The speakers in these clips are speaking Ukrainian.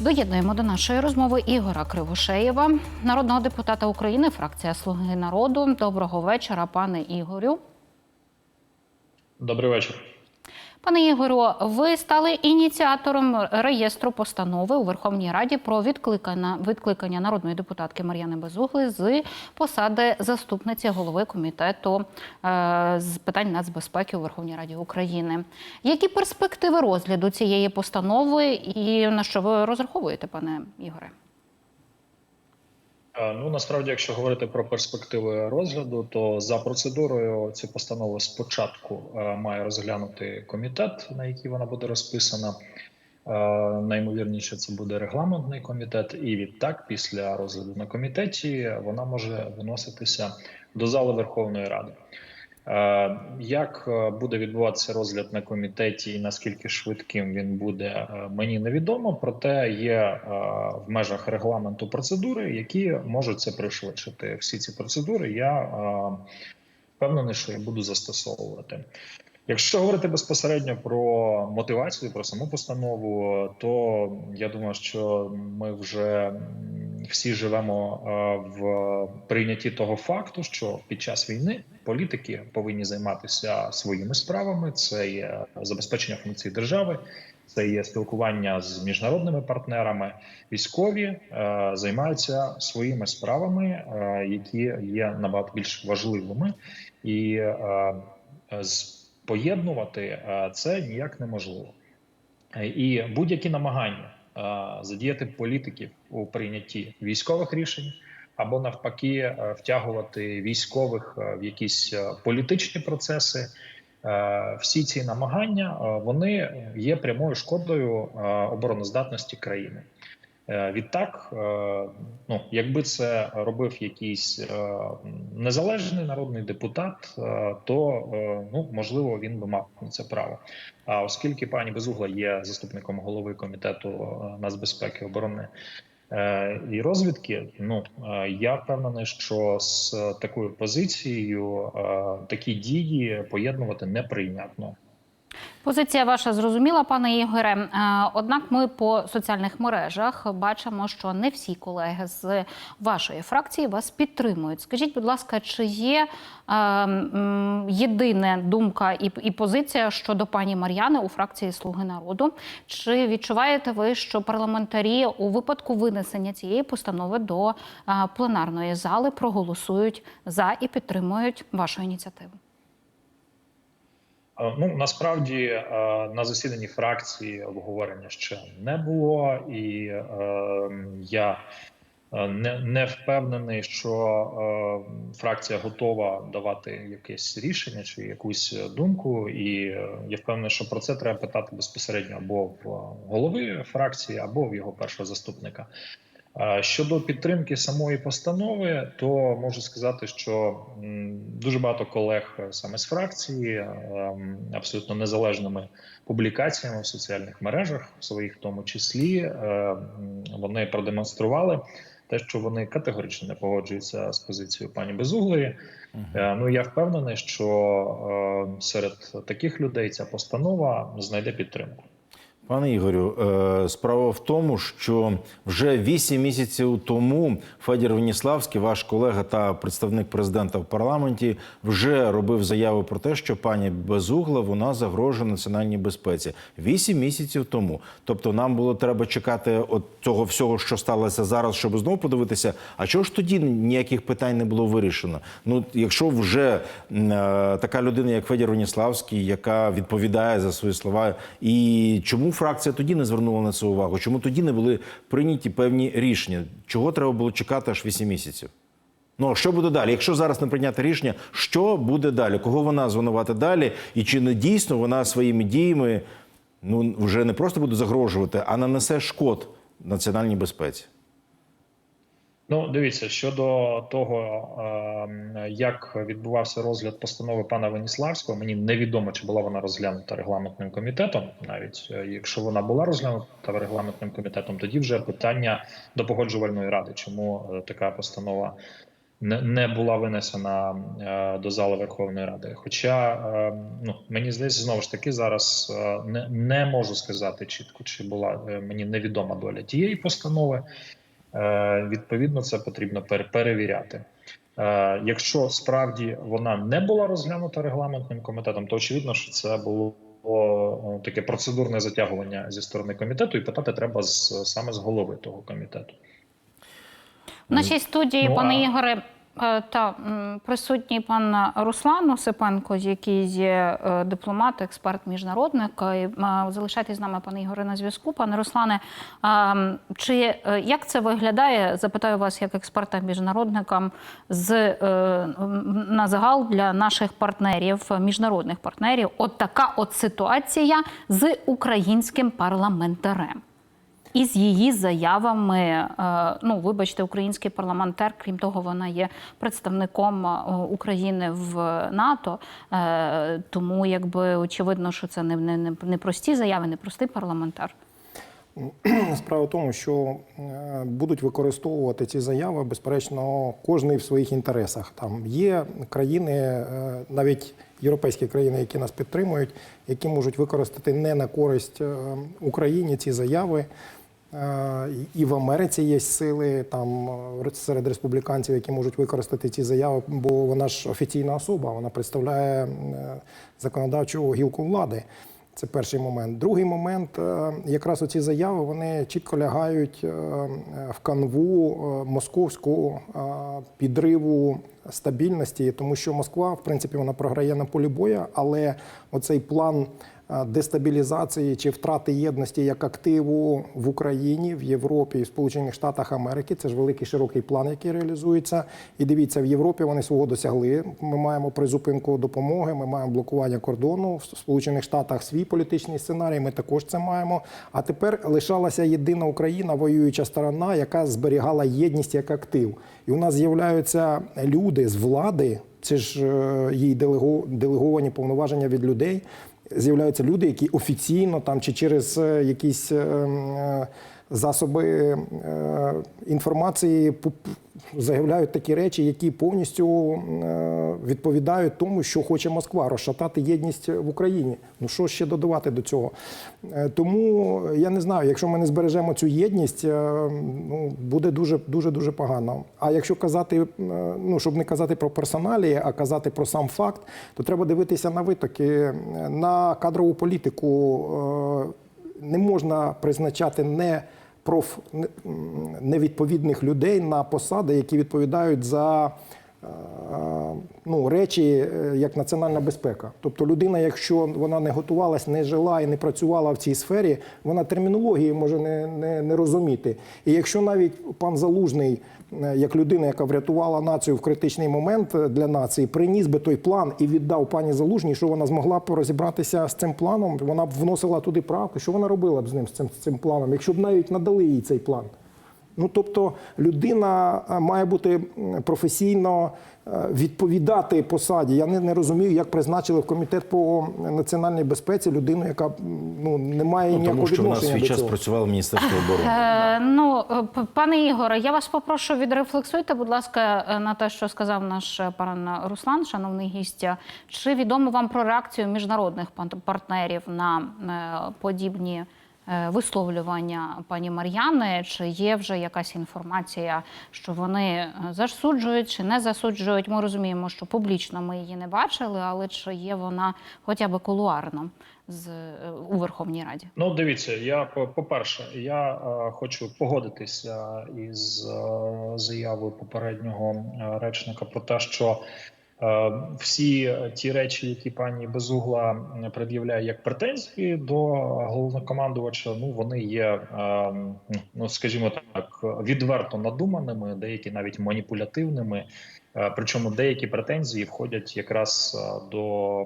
Доєднуємо до нашої розмови Ігора Кривошеєва, народного депутата України, фракція Слуги народу. Доброго вечора, пане Ігорю. Добрий вечір. Пане Ігорю, ви стали ініціатором реєстру постанови у Верховній Раді про відкликання, відкликання народної депутатки Мар'яни Безугли з посади заступниці голови комітету е, з питань нацбезпеки у Верховній Раді України. Які перспективи розгляду цієї постанови і на що ви розраховуєте, пане Ігоре? Е, Ну насправді, якщо говорити про перспективи розгляду, то за процедурою цю постанову спочатку е, має розглянути комітет, на який вона буде розписана. Е, Наймовірніше, це буде регламентний комітет, і відтак, після розгляду на комітеті, вона може виноситися до зали Верховної Ради. Як е, буде відбуватися розгляд на комітеті і наскільки швидким він буде, е, мені невідомо. Проте є е, в межах регламенту процедури, які можуть це пришвидшити. Всі ці процедури я впевнений, що я буду застосовувати. Якщо говорити безпосередньо про мотивацію, про саму постанову, то я думаю, що ми вже всі живемо е, в прийнятті того факту, що під час війни політики повинні займатися своїми справами. Це є забезпечення функцій держави, це є спілкування з міжнародними партнерами. Військові е, займаються своїми справами, е, які є набагато більш важливими, і з поєднувати е, це ніяк неможливо. Е, І будь-які намагання е, задіяти політиків у прийнятті військових рішень або навпаки втягувати військових в якісь політичні процеси. Всі ці намагання вони є прямою шкодою обороноздатності країни. Е, Відтак, е, ну якби це робив якийсь е, незалежний народний депутат, то ну можливо він би мав на це право. А оскільки пані Безугла є заступником голови комітету нацбезпеки оборони і розвідки, ну я впевнений, що з такою позицією такі дії поєднувати неприйнятно. Позиція ваша зрозуміла, пане Ігоре. Е, Однак ми по соціальних мережах бачимо, що не всі колеги з вашої фракції вас підтримують. Скажіть, будь ласка, чи є е, єдина думка і, і позиція щодо пані Мар'яни у фракції Слуги народу? Чи відчуваєте ви, що парламентарі у випадку винесення цієї постанови до е, пленарної зали проголосують за і підтримують вашу ініціативу? Е, Ну насправді е, на засіданні фракції обговорення ще не було, і е, я не, не впевнений, що фракція готова давати якесь рішення чи якусь думку. І я впевнений, що про це треба питати безпосередньо або в голови фракції, або в його першого заступника. Щодо підтримки самої постанови, то можу сказати, що дуже багато колег е, саме з фракції е, абсолютно незалежними публікаціями в соціальних мережах, в своїх в тому числі, е, вони продемонстрували те, що вони категорично не погоджуються з позицією пані Безуглої. Е, Ну я впевнений, що серед таких людей ця постанова знайде підтримку. Пане Ігорю, е, справа в тому, що вже вісім місяців тому Федір Веніславський, ваш колега та представник президента в парламенті, вже робив заяву про те, що пані Безугла вона загрожує національній безпеці. Вісім місяців тому. Тобто, нам було треба чекати от цього всього, що сталося зараз, щоб знову подивитися. А чого ж тоді ніяких питань не було вирішено? Ну, якщо вже е, така людина, як Федір Веніславський, яка відповідає за свої слова, і чому фракція тоді не звернула на це увагу? Чому тоді не були прийняті певні рішення? Чого треба було чекати аж 8 місяців? Ну що буде далі? Якщо зараз не прийняти рішення, що буде далі? Кого вона звинувати далі? І чи не дійсно вона своїми діями ну вже не просто буде загрожувати, а нанесе шкод національній безпеці? Ну, дивіться щодо того, е, як відбувався розгляд постанови пана Веніславського, мені невідомо, чи була вона розглянута регламентним комітетом. Навіть е, якщо вона була розглянута регламентним комітетом, тоді вже питання до погоджувальної ради, чому е, така постанова не, була винесена е, до зали Верховної Ради. Хоча е, ну мені здається, знову ж таки зараз не, не можу сказати чітко, чи була мені невідома доля тієї постанови. Е, відповідно, це потрібно пер- перевіряти. Е, якщо справді вона не була розглянута регламентним комітетом, то очевидно, що це було таке процедурне затягування зі сторони комітету, і питати треба з саме з голови того комітету. В нашій студії, Ну, пане а- Ігоре, е, та присутній пан Руслан Осипенко, який є е, дипломат, експерт, міжнародник. Е, Залишайтесь з нами, пане Ігоре, на зв'язку. Пане Руслане, чи е, як це виглядає? Запитаю вас як експерта міжнародника з е, на загал для наших партнерів, міжнародних партнерів. От така от ситуація з українським парламентарем. І з її заявами, е, ну вибачте, український парламентар, крім того, вона є представником е, України в НАТО. Е, Тому якби очевидно, що це не, не, не- прості заяви, не простий парламентар. Справа в тому, що будуть використовувати ці заяви, безперечно, кожний в своїх інтересах. Там є країни, навіть європейські країни, які нас підтримують, які можуть використати не на користь Україні ці заяви. Е, І в Америці є сили там е, серед республіканців, які можуть використати ці заяви, бо вона ж офіційна особа, вона представляє е, законодавчу гілку влади. Це перший момент. Другий момент, якраз оці заяви вони чітко лягають в канву московську е, підриву стабільності, тому що Москва, в принципі, вона програє на полі бою, але оцей план дестабілізації чи втрати єдності як активу в Україні, в Європі в Сполучених Штатах Америки. Це ж великий широкий план, який реалізується. І дивіться, в Європі вони свого досягли. Ми маємо призупинку допомоги, ми маємо блокування кордону в Сполучених Штатах свій політичний сценарій. Ми також це маємо. А тепер лишалася єдина Україна, воююча сторона, яка зберігала єдність як актив. І у нас з'являються люди з влади. Це ж е, їй делего- делеговані повноваження від людей з'являються люди, які офіційно там чи через е, якісь е, е, засоби е, інформації заявляють такі речі, які повністю е, відповідають тому, що хоче Москва розшатати єдність в Україні. Ну що ще додавати до цього? Е, Тому я не знаю, якщо ми не збережемо цю єдність, ну буде дуже дуже дуже погано. А якщо казати, ну щоб не казати про персоналі, а казати про сам факт, то треба дивитися на витоки на кадрову політику. Не можна призначати не проф невідповідних людей на посади, які відповідають за ну, речі е, як національна безпека. Тобто людина, якщо вона не готувалась, не жила і не працювала в цій сфері, вона термінології може не, не, не розуміти. І якщо навіть пан Залужний, е, як людина, яка врятувала націю в критичний момент е, для нації, приніс би той план і віддав пані Залужній, що вона змогла б розібратися з цим планом, вона б вносила туди правки. Що вона робила б з ним з цим, з цим планом, якщо б навіть надали їй цей план? Ну тобто людина е, має бути професійно е, відповідати посаді. Я не, не розумію, як призначили в комітет по національній безпеці людину, яка ну не має Ну, ніякого тому що вона відношення свій час працювала в Міністерстві оборони. Е, ну, е, пане Ігоре, я вас попрошу відрефлексуйте, будь ласка, е, на те, що сказав наш е, пан Руслан, шановний гість. Чи відомо вам про реакцію міжнародних партнерів на е, подібні е, висловлювання пані Мар'яни? Чи є вже якась інформація, що вони е, засуджують чи не засуджують? Ми розуміємо, що публічно ми її не бачили, але чи є вона хоча б кулуарно з е, у Верховній Раді? Ну, дивіться, я по- по-перше, я е, хочу погодитися із е, заявою попереднього е, речника про те, що е, всі ті речі, які пані Безугла пред'являє як претензії до головнокомандувача, ну вони є, е, ну скажімо так, відверто надуманими, деякі навіть маніпулятивними. Е, Причому деякі претензії входять якраз е, до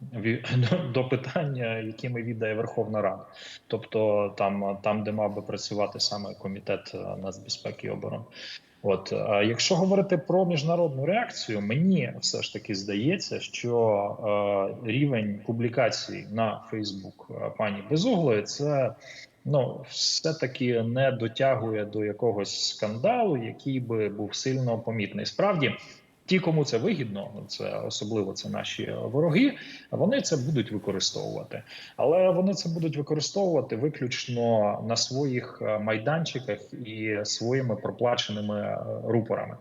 до питання, якими віддає Верховна Рада, тобто там, там, де мав би працювати саме комітет е, нацбезпеки і оборони. От якщо говорити про міжнародну реакцію, мені все ж таки здається, що е, рівень публікацій на Фейсбук е, пані Безуглої це ну все-таки не дотягує до якогось скандалу, який би був сильно помітний. Справді. Ті, кому це вигідно, це особливо це наші вороги. Вони це будуть використовувати, але вони це будуть використовувати виключно на своїх е, майданчиках і своїми проплаченими е, рупорами.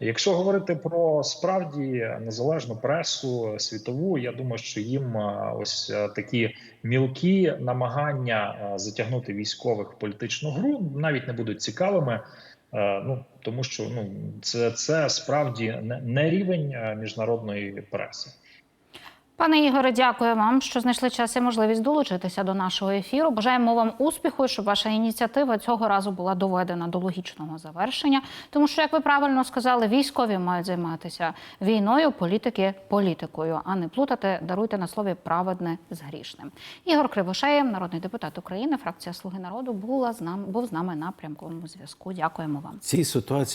Якщо говорити про справді незалежну пресу світову, я думаю, що їм е, ось такі мілкі намагання затягнути військових в політичну гру навіть не будуть цікавими. Е, Ну тому що ну це, це справді не, не рівень е, міжнародної преси. Пане Ігоре, дякую вам, що знайшли час і можливість долучитися до нашого ефіру. Бажаємо вам успіху, і щоб ваша ініціатива цього разу була доведена до логічного завершення. Тому що, як ви правильно сказали, військові мають займатися війною, політики політикою, а не плутати, даруйте на слові праведне з грішним. Ігор Кривошеєв, народний депутат України, фракція Слуги народу, була з нами був з нами на прямковому зв'язку. Дякуємо вам. Цій ситуації